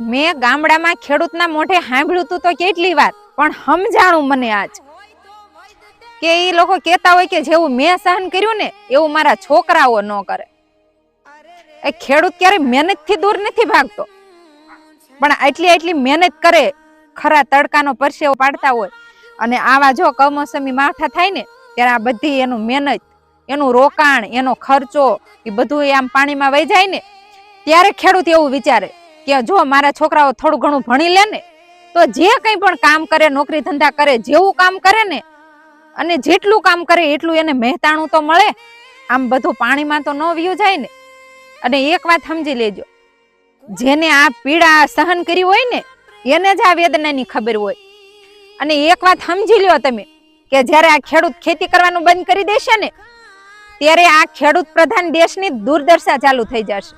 મેં ગામડામાં ખેડૂતના મોઢે સાંભળ્યું તું કેટલી વાર પણ સમજાણું મને આજ. કે એ લોકો કહેતા હોય કે જેવું મેં સહન કર્યું ને, એવું મારા છોકરાઓ ન કરે. એ ખેડૂત ક્યારે મહેનતથી દૂર નથી ભાગતો. પણ આટલી આટલી મહેનત કરે, ખરા તડકાનો પરસેવો પાડતા હોય. અને આવા જો કમોસમી માવઠા થાય ને, ત્યારે આ બધી એનું મહેનત, એનું રોકાણ, એનો ખર્ચો, એ બધું એ આમ પાણીમાં વહી જાય ને, ત્યારે ખેડૂત એવું વિચારે. કે જો મારા છોકરાઓ થોડું ઘણું ભણી લે ને, તો જે કંઈ પણ કામ કરે, નોકરી ધંધા કરે, જેવું કામ કરે ને, અને જેટલું કામ કરે એટલું એને મહેતાણું તો મળે. આમ બધું પાણીમાં તો ન વ્યુ જાય ને. અને એક વાત સમજી લેજો, જેને આ પીડા સહન કરી હોય ને, એને જ આ વેદનાની ખબર હોય. અને એક વાત સમજી લ્યો તમે, કે જ્યારે આ ખેડૂત ખેતી કરવાનું બંધ કરી દેશે ને, ત્યારે આ ખેડૂત પ્રધાન દેશની દુર્દશા ચાલુ થઈ જશે.